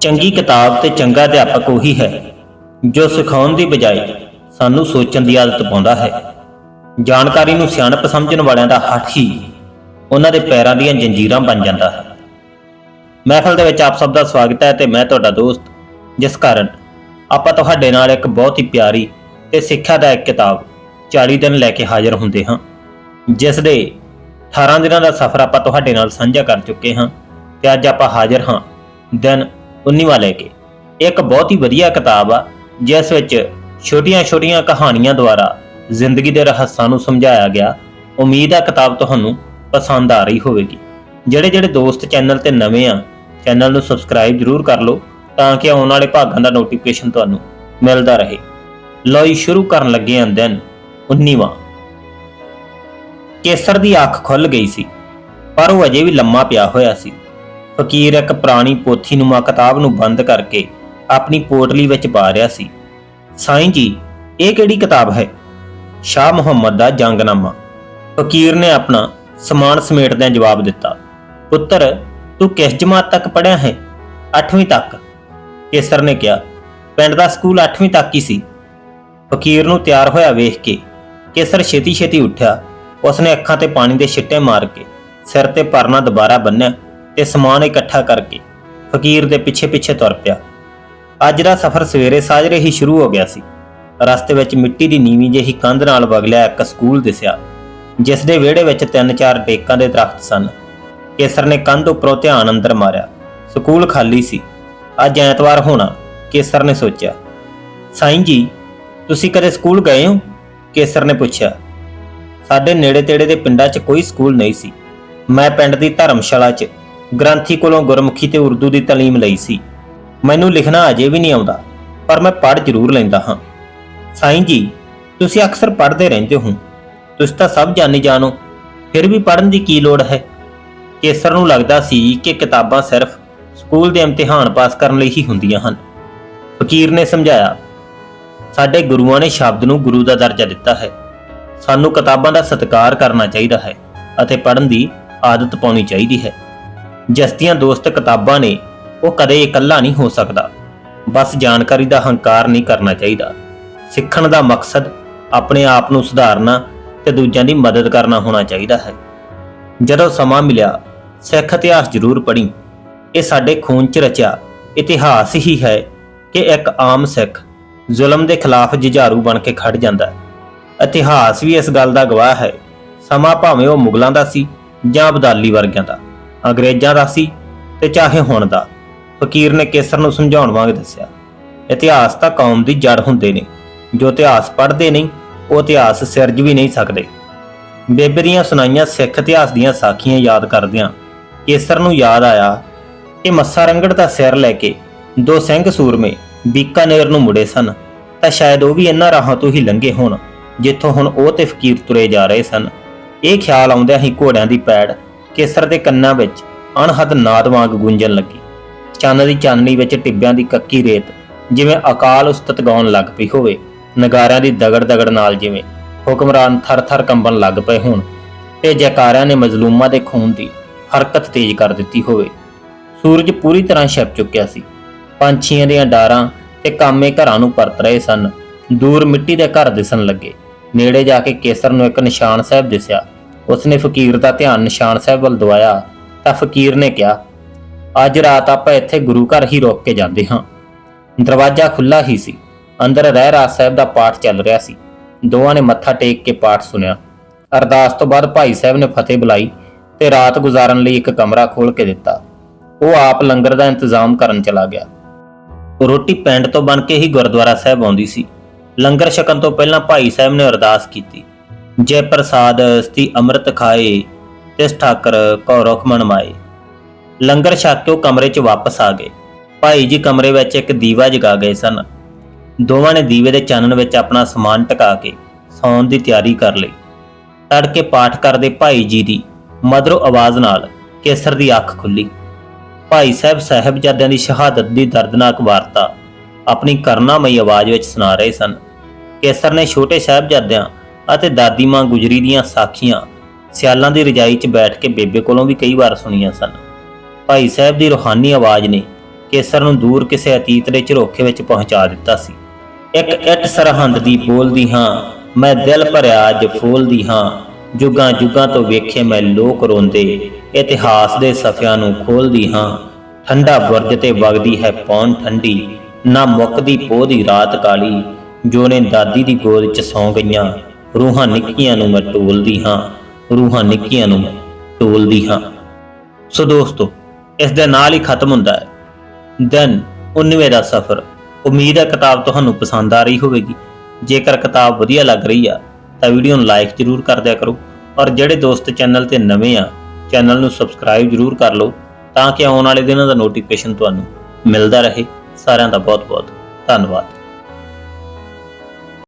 ਚੰਗੀ ਕਿਤਾਬ ਤੇ ਚੰਗਾ ਅਧਿਆਪਕ ਉਹੀ ਹੈ, ਜੋ ਸਿਖਾਉਣ ਦੀ ਬਜਾਏ ਸਾਨੂੰ ਸੋਚਣ ਦੀ ਆਦਤ ਪਾਉਂਦਾ ਹੈ। ਜਾਣਕਾਰੀ ਨੂੰ ਸਿਆਣਪ ਸਮਝਣ ਵਾਲਿਆਂ ਦਾ ਹੱਥ ਹੀ ਉਹਨਾਂ ਦੇ ਪੈਰਾਂ ਦੀਆਂ ਜੰਜੀਰਾਂ ਬਣ ਜਾਂਦਾ ਹੈ। ਮਹਿਫਲ ਦੇ ਵਿੱਚ ਆਪ ਸਭ ਦਾ ਸਵਾਗਤ ਹੈ ਤੇ ਮੈਂ ਤੁਹਾਡਾ ਦੋਸਤ, ਜਿਸ ਕਾਰਨ ਆਪਾਂ ਤੁਹਾਡੇ ਨਾਲ ਇੱਕ ਬਹੁਤ ਹੀ ਪਿਆਰੀ ਤੇ ਇੱਕ ਕਿਤਾਬ 40 ਦਿਨ ਲੈ ਕੇ ਹਾਜ਼ਰ ਹੁੰਦੇ ਹਾਂ, ਜਿਸ ਦੇ 18 ਦਿਨਾਂ ਦਾ ਸਫ਼ਰ ਆਪਾਂ ਤੁਹਾਡੇ ਨਾਲ ਸਾਂਝਾ ਕਰ ਚੁੱਕੇ ਹਾਂ ਤੇ ਅੱਜ ਆਪਾਂ ਹਾਜ਼ਰ ਹਾਂ ਦਿਨ 19ਵਾਂ ਲੈ ਕੇ। ਇਹ ਇੱਕ ਬਹੁਤ ਹੀ ਵਧੀਆ ਕਿਤਾਬ ਆ, ਜਿਸ ਵਿੱਚ ਛੋਟੀਆਂ-ਛੋਟੀਆਂ ਕਹਾਣੀਆਂ ਦੁਆਰਾ ਜ਼ਿੰਦਗੀ ਦੇ ਰਹੱਸਾਂ ਨੂੰ ਸਮਝਾਇਆ ਗਿਆ। ਉਮੀਦ ਆ ਕਿਤਾਬ ਤੁਹਾਨੂੰ ਪਸੰਦ ਆ ਰਹੀ ਹੋਵੇਗੀ। ਜਿਹੜੇ ਜਿਹੜੇ ਦੋਸਤ ਚੈਨਲ ਤੇ ਨਵੇਂ ਆ, ਚੈਨਲ ਨੂੰ ਸਬਸਕ੍ਰਾਈਬ ਜ਼ਰੂਰ ਕਰ ਲਓ, ਤਾਂ ਕਿ ਆਉਣ ਵਾਲੇ ਭਾਗਾਂ ਦਾ ਨੋਟੀਫਿਕੇਸ਼ਨ ਤੁਹਾਨੂੰ ਮਿਲਦਾ ਰਹੇ। ਲੋਈ ਸ਼ੁਰੂ ਕਰਨ ਲੱਗੇ ਹਾਂ ਦਿਨ 19ਵਾਂ ਕੇਸਰ ਦੀ ਅੱਖ ਖੁੱਲ ਗਈ ਸੀ, ਪਰ ਉਹ ਅਜੇ ਵੀ ਲੰਮਾ ਪਿਆ ਹੋਇਆ ਸੀ। ਫਕੀਰ ਇੱਕ ਪੁਰਾਣੀ ਪੋਥੀ ਨੂੰ ਨੂਮਾ ਕਿਤਾਬ ਨੂੰ ਬੰਦ ਕਰਕੇ ਆਪਣੀ ਪੋਟਲੀ ਵਿੱਚ ਪਾ ਰਿਹਾ ਸੀ। ਸਾਈਂ ਜੀ, ਇਹ ਕਿਹੜੀ ਕਿਤਾਬ ਹੈ? ਸ਼ਾਹ ਮੁਹੰਮਦ ਦਾ ਜੰਗਨਾਮਾ। ਫਕੀਰ ਨੇ ਆਪਣਾ ਸਮਾਨ ਸਮੇਟਦਿਆਂ ਜਵਾਬ ਦਿੱਤਾ, ਪੁੱਤਰ, ਤੂੰ ਕਿਸ ਜਮਾਤ ਤੱਕ ਪੜ੍ਹਿਆ ਹੈ? 8ਵੀਂ ਤੱਕ। ਕੇਸਰ ਨੇ ਕਿਹਾ, ਪਿੰਡ ਦਾ ਸਕੂਲ 8ਵੀਂ ਤੱਕ ਹੀ ਸੀ। ਫਕੀਰ ਨੂੰ ਤਿਆਰ ਹੋਇਆ ਵੇਖ ਕੇ ਕੇਸਰ ਛੇਤੀ ਛੇਤੀ ਉੱਠਿਆ। ਉਸਨੇ ਅੱਖਾਂ ਤੇ ਪਾਣੀ ਦੇ ਛਿੱਟੇ ਮਾਰ ਕੇ ਸਿਰ ਤੇ ਪਰਨਾ ਦੁਬਾਰਾ ਬੰਨਿਆ। ਤੇ ਸਮਾਨ ਇਕੱਠਾ ਕਰਕੇ ਫਕੀਰ ਦੇ ਪਿੱਛੇ ਪਿੱਛੇ ਤੁਰ ਪਿਆ। ਅੱਜ ਦਾ ਸਫ਼ਰ ਸਵੇਰੇ ਸਾਜਰੇ ਹੀ ਸ਼ੁਰੂ ਹੋ ਗਿਆ ਸੀ। ਰਸਤੇ ਵਿੱਚ ਮਿੱਟੀ ਦੀ ਨੀਵੀਂ ਜਿਹੀ ਕੰਧ ਨਾਲ ਵਗਲਿਆ ਇੱਕ ਸਕੂਲ ਦਿਸਿਆ, ਜਿਸ ਦੇ ਵਿਹੜੇ ਵਿੱਚ ਤਿੰਨ ਚਾਰ ਡੇਕਾਂ ਦੇ ਦਰਖਤ ਸਨ। ਕੇਸਰ ਨੇ ਕੰਧ ਉੱਪਰੋਂ ਧਿਆਨ ਅੰਦਰ ਮਾਰਿਆ। ਸਕੂਲ ਖਾਲੀ ਸੀ। ਅੱਜ ਐਤਵਾਰ ਹੋਣਾ, ਕੇਸਰ ਨੇ ਸੋਚਿਆ। ਸਾਈਂ ਜੀ, ਤੁਸੀਂ ਕਦੇ ਸਕੂਲ ਗਏ ਹੋ? ਕੇਸਰ ਨੇ ਪੁੱਛਿਆ। ਸਾਡੇ ਨੇੜੇ ਤੇੜੇ ਦੇ ਪਿੰਡਾਂ 'ਚ ਕੋਈ ਸਕੂਲ ਨਹੀਂ ਸੀ। ਮੈਂ ਪਿੰਡ ਦੀ ਧਰਮਸ਼ਾਲਾ 'ਚ ਗ੍ਰੰਥੀ ਕੋਲੋਂ ਗੁਰਮੁਖੀ ਤੇ ਉਰਦੂ ਦੀ ਤਾਲੀਮ ਲਈ ਸੀ। ਮੈਨੂੰ ਲਿਖਣਾ ਅਜੇ ਵੀ ਨਹੀਂ ਆਉਂਦਾ, ਪਰ ਮੈਂ ਪੜ੍ਹ ਜ਼ਰੂਰ ਲੈਂਦਾ ਹਾਂ। ਸਾਈਂ ਜੀ, ਤੁਸੀਂ ਅਕਸਰ ਪੜ੍ਹਦੇ ਰਹਿੰਦੇ ਹੋ। ਤੁਸੀਂ ਤਾਂ ਸਭ ਜਾਣੀ ਜਾਣੋ, ਫਿਰ ਵੀ ਪੜ੍ਹਨ ਦੀ ਕੀ ਲੋੜ ਹੈ? ਕੇਸਰ ਨੂੰ ਲੱਗਦਾ ਸੀ ਕਿ ਕਿਤਾਬਾਂ ਸਿਰਫ ਸਕੂਲ ਦੇ ਇਮਤਿਹਾਨ ਪਾਸ ਕਰਨ ਲਈ ਹੀ ਹੁੰਦੀਆਂ ਹਨ। ਫਕੀਰ ਨੇ ਸਮਝਾਇਆ, ਸਾਡੇ ਗੁਰੂਆਂ ਨੇ ਸ਼ਬਦ ਨੂੰ ਗੁਰੂ ਦਾ ਦਰਜਾ ਦਿੱਤਾ ਹੈ। ਸਾਨੂੰ ਕਿਤਾਬਾਂ ਦਾ ਸਤਿਕਾਰ ਕਰਨਾ ਚਾਹੀਦਾ ਹੈ ਅਤੇ ਪੜ੍ਹਨ ਦੀ ਆਦਤ ਪਾਉਣੀ ਚਾਹੀਦੀ ਹੈ। ਜਿਸ ਦੀਆਂ ਦੋਸਤ ਕਿਤਾਬਾਂ ਨੇ, ਉਹ ਕਦੇ ਇਕੱਲਾ ਨਹੀਂ ਹੋ ਸਕਦਾ। ਬਸ ਜਾਣਕਾਰੀ ਦਾ ਹੰਕਾਰ ਨਹੀਂ ਕਰਨਾ ਚਾਹੀਦਾ। ਸਿੱਖਣ ਦਾ ਮਕਸਦ ਆਪਣੇ ਆਪ ਨੂੰ ਸੁਧਾਰਨਾ ਤੇ ਦੂਜਿਆਂ ਦੀ ਮਦਦ ਕਰਨਾ ਹੋਣਾ ਚਾਹੀਦਾ ਹੈ। ਜਦੋਂ ਸਮਾਂ ਮਿਲਿਆ, ਸਿੱਖ ਇਤਿਹਾਸ ਜ਼ਰੂਰ ਪੜ੍ਹੀ। ਇਹ ਸਾਡੇ ਖੂਨ 'ਚ ਰਚਿਆ ਇਤਿਹਾਸ ਹੀ ਹੈ ਕਿ ਇੱਕ ਆਮ ਸਿੱਖ ਜ਼ੁਲਮ ਦੇ ਖਿਲਾਫ ਜੁਝਾਰੂ ਬਣ ਕੇ ਖੜ ਜਾਂਦਾ ਹੈ। ਇਤਿਹਾਸ ਵੀ ਇਸ ਗੱਲ ਦਾ ਗਵਾਹ ਹੈ, ਸਮਾਂ ਭਾਵੇਂ ਉਹ ਮੁਗਲਾਂ ਦਾ ਸੀ ਜਾਂ ਅਬਦਾਲੀ ਵਰਗਿਆਂ ਦਾ। ਅੰਗਰੇਜ਼ਾਂ ਦਾ ਸੀ ਤੇ ਚਾਹੇ ਹੁਣ ਦਾ। ਫਕੀਰ ਨੇ ਕੇਸਰ ਨੂੰ ਸਮਝਾਉਣ ਵਾਂਗ ਦੱਸਿਆ, ਇਤਿਹਾਸ ਤਾਂ ਕੌਮ ਦੀ ਜੜ ਹੁੰਦੇ ਨੇ, ਜੋ ਇਤਿਹਾਸ ਪੜ੍ਹਦੇ ਨਹੀਂ, ਉਹ ਇਤਿਹਾਸ ਸਿਰਜ ਵੀ ਨਹੀਂ ਸਕਦੇ। ਬੇਬੇ ਦੀਆਂ ਸੁਣਾਈਆਂ ਸਿੱਖ ਇਤਿਹਾਸ ਦੀਆਂ ਸਾਖੀਆਂ ਯਾਦ ਕਰਦਿਆਂ ਕੇਸਰ ਨੂੰ ਯਾਦ ਆਇਆ ਕਿ ਮੱਸਾ ਰੰਗੜ ਦਾ ਸਿਰ ਲੈ ਕੇ ਦੋ ਸਿੰਘ ਸੂਰਮੇ ਬੀਕਾਨੇਰ ਨੂੰ ਮੁੜੇ ਸਨ, ਤਾਂ ਸ਼ਾਇਦ ਉਹ ਵੀ ਇਹਨਾਂ ਰਾਹਾਂ ਤੋਂ ਹੀ ਲੰਘੇ ਹੋਣ, ਜਿੱਥੋਂ ਹੁਣ ਉਹ ਤੇ ਫਕੀਰ ਤੁਰੇ ਜਾ ਰਹੇ ਸਨ। ਇਹ ਖਿਆਲ ਆਉਂਦਿਆਂ ਹੀ ਘੋੜਿਆਂ ਦੀ ਪੈੜ ਕੇਸਰ ਦੇ ਕੰਨਾਂ ਵਿੱਚ ਅਣਹੱਦ ਨਾਦ ਵਾਂਗ ਗੂੰਜਣ ਲੱਗੀ। ਚੰਨ ਦੀ ਚਾਨਣੀ ਵਿੱਚ ਟਿੱਬਿਆਂ ਦੀ ਕੱਕੀ ਰੇਤ ਜਿਵੇਂ ਅਕਾਲ ਉਸਤਤ ਗਾਉਣ ਲੱਗ ਪਈ ਹੋਵੇ, ਨਗਾਰਿਆਂ ਦੀ ਦਗੜ ਦਗੜ ਨਾਲ ਜਿਵੇਂ ਹੁਕਮਰਾਨ ਥਰ-ਥਰ ਕੰਬਣ ਲੱਗ ਪਏ ਹੋਣ ਤੇ ਜੈਕਾਰਿਆਂ ਨੇ ਮਜ਼ਲੂਮਾਂ ਦੇ ਖੂਨ ਦੀ ਹਰਕਤ ਤੇਜ਼ ਕਰ ਦਿੱਤੀ ਹੋਵੇ। ਸੂਰਜ ਪੂਰੀ ਤਰ੍ਹਾਂ ਛਿਪ ਚੁੱਕਿਆ ਸੀ। ਪੰਛੀਆਂ ਦੀਆਂ ਡਾਰਾਂ ਤੇ ਕਾਮੇ ਘਰਾਂ ਨੂੰ ਪਰਤ ਰਹੇ ਸਨ। ਦੂਰ ਮਿੱਟੀ ਦੇ ਘਰ ਦਿਸਣ ਲੱਗੇ। ਨੇੜੇ ਜਾ ਕੇ ਕੇਸਰ ਨੂੰ ਇੱਕ ਨਿਸ਼ਾਨ ਸਾਹਿਬ ਦਿਸਿਆ। ਉਸਨੇ ਫਕੀਰ ਦਾ ਧਿਆਨ ਨਿਸ਼ਾਨ ਸਾਹਿਬ ਵੱਲ ਦਵਾਇਆ ਤਾਂ ਫਕੀਰ ਨੇ ਕਿਹਾ, ਅੱਜ ਰਾਤ ਆਪਾਂ ਇੱਥੇ ਗੁਰੂ ਘਰ ਹੀ ਰੋਕ ਕੇ ਜਾਂਦੇ ਹਾਂ। ਦਰਵਾਜ਼ਾ ਖੁੱਲਾ ਹੀ ਸੀ। ਅੰਦਰ ਰਹਿ ਰਾਸ ਸਾਹਿਬ ਦਾ ਪਾਠ ਚੱਲ ਰਿਹਾ ਸੀ। ਦੋਵਾਂ ਨੇ ਮੱਥਾ ਟੇਕ ਕੇ ਪਾਠ ਸੁਣਿਆ। ਅਰਦਾਸ ਤੋਂ ਬਾਅਦ ਭਾਈ ਸਾਹਿਬ ਨੇ ਫਤਿਹ ਬੁਲਾਈ ਤੇ ਰਾਤ ਗੁਜ਼ਾਰਨ ਲਈ ਇੱਕ ਕਮਰਾ ਖੋਲ ਕੇ ਦਿੱਤਾ। ਉਹ ਆਪ ਲੰਗਰ ਦਾ ਇੰਤਜ਼ਾਮ ਕਰਨ ਚਲਾ ਗਿਆ। ਰੋਟੀ ਪਿੰਡ ਤੋਂ ਬਣ ਕੇ ਹੀ ਗੁਰਦੁਆਰਾ ਸਾਹਿਬ ਆਉਂਦੀ ਸੀ। ਲੰਗਰ ਛਕਣ ਤੋਂ ਪਹਿਲਾਂ ਭਾਈ ਸਾਹਿਬ ਨੇ ਅਰਦਾਸ ਕੀਤੀ। ਜੈ ਪ੍ਰਸਾਦ ਸਤੀ ਅੰਮ੍ਰਿਤ ਖਾਏ, ਤਿਸ ਠਾਕਰ ਕੋ ਰੁਖ ਮਨ ਲੰਗਰ ਛਕ ਕੇ ਉਹ ਕਮਰੇ 'ਚ ਵਾਪਸ ਆ ਗਏ। ਭਾਈ ਜੀ ਕਮਰੇ ਵਿੱਚ ਇੱਕ ਦੀਵਾ ਜਗਾ ਗਏ ਸਨ। ਦੋਵਾਂ ਨੇ ਦੀਵੇ ਦੇ ਚਾਨਣ ਵਿੱਚ ਆਪਣਾ ਸਮਾਨ ਟਿਕਾ ਕੇ ਸੌਣ ਦੀ ਤਿਆਰੀ ਕਰ ਲਈ। ਤੜਕੇ ਪਾਠ ਕਰਦੇ ਭਾਈ ਜੀ ਦੀ ਮਧੁਰ ਆਵਾਜ਼ ਨਾਲ ਕੇਸਰ ਦੀ ਅੱਖ ਖੁੱਲੀ। ਭਾਈ ਸਾਹਿਬ ਸਾਹਿਬਜ਼ਾਦਿਆਂ ਦੀ ਸ਼ਹਾਦਤ ਦੀ ਦਰਦਨਾਕ ਵਾਰਤਾ ਆਪਣੀ ਕਰਨਾਮਈ ਆਵਾਜ਼ ਵਿੱਚ ਸੁਣਾ ਰਹੇ ਸਨ। ਕੇਸਰ ਨੇ ਛੋਟੇ ਸਾਹਿਬਜ਼ਾਦਿਆਂ ਅਤੇ ਦਾਦੀ ਮਾਂ ਗੁਜਰੀ ਦੀਆਂ ਸਾਖੀਆਂ ਸਿਆਲਾਂ ਦੀ ਰਜਾਈ 'ਚ ਬੈਠ ਕੇ ਬੇਬੇ ਕੋਲੋਂ ਵੀ ਕਈ ਵਾਰ ਸੁਣੀਆਂ ਸਨ। ਭਾਈ ਸਾਹਿਬ ਦੀ ਰੂਹਾਨੀ ਆਵਾਜ਼ ਨੇ ਕੇਸਰ ਨੂੰ ਦੂਰ ਕਿਸੇ ਅਤੀਤ ਦੇ ਝਰੋਖੇ ਵਿੱਚ ਪਹੁੰਚਾ ਦਿੱਤਾ ਸੀ। ਇੱਕ ਇੱਟ ਸਰਹੰਦ ਦੀ ਬੋਲਦੀ ਹਾਂ, ਮੈਂ ਦਿਲ ਭਰਿਆ ਅੱਜ ਫੋਲਦੀ ਹਾਂ, ਜੁਗਾਂ ਜੁਗਾਂ ਤੋਂ ਵੇਖੇ ਮੈਂ ਲੋਕ ਰੋਂਦੇ, ਇਤਿਹਾਸ ਦੇ ਸਫ਼ਿਆਂ ਨੂੰ ਖੋਲਦੀ ਹਾਂ। ਠੰਡਾ ਬੁਰਜ ਤੇ ਵਗਦੀ ਹੈ ਪੌਣ ਠੰਡੀ, ਨਾ ਮੁੱਕਦੀ ਪੋਹ ਦੀ ਰਾਤ ਕਾਲੀ, ਜੋ ਨੇ ਦਾਦੀ ਦੀ ਗੋਦ ਚ ਸੌਂ ਗਈਆਂ। ਰੂਹਾਂ ਨਿੱਕੀਆਂ ਨੂੰ ਮੈਂ ਟੋਲਦੀ ਹਾਂ, ਰੂਹਾਂ ਨਿੱਕੀਆਂ ਨੂੰ ਮੈਂ ਟੋਲਦੀ ਹਾਂ। ਸੋ ਦੋਸਤੋ, ਇਸ ਦੇ ਨਾਲ ਹੀ ਖਤਮ ਹੁੰਦਾ ਹੈ। ਦੈਨ 19ਵੇਂ ਦਾ ਸਫ਼ਰ, ਉਮੀਦ ਹੈ ਕਿਤਾਬ ਤੁਹਾਨੂੰ ਪਸੰਦ ਆ ਰਹੀ ਹੋਵੇਗੀ। ਜੇਕਰ ਕਿਤਾਬ ਵਧੀਆ ਲੱਗ ਰਹੀ ਆ, ਤਾਂ ਵੀਡੀਓ ਨੂੰ ਲਾਈਕ ਜ਼ਰੂਰ ਕਰ ਦਿਆ ਕਰੋ। ਔਰ ਜਿਹੜੇ ਦੋਸਤ ਚੈਨਲ ਤੇ ਨਵੇਂ ਆ, ਚੈਨਲ ਨੂੰ ਸਬਸਕ੍ਰਾਈਬ ਜ਼ਰੂਰ ਕਰ ਲਓ, ਤਾਂ ਕਿ ਆਉਣ ਵਾਲੇ ਦਿਨਾਂ ਦਾ ਨੋਟੀਫਿਕੇਸ਼ਨ ਤੁਹਾਨੂੰ ਮਿਲਦਾ ਰਹੇ। ਸਾਰਿਆਂ ਦਾ ਬਹੁਤ ਬਹੁਤ ਧੰਨਵਾਦ।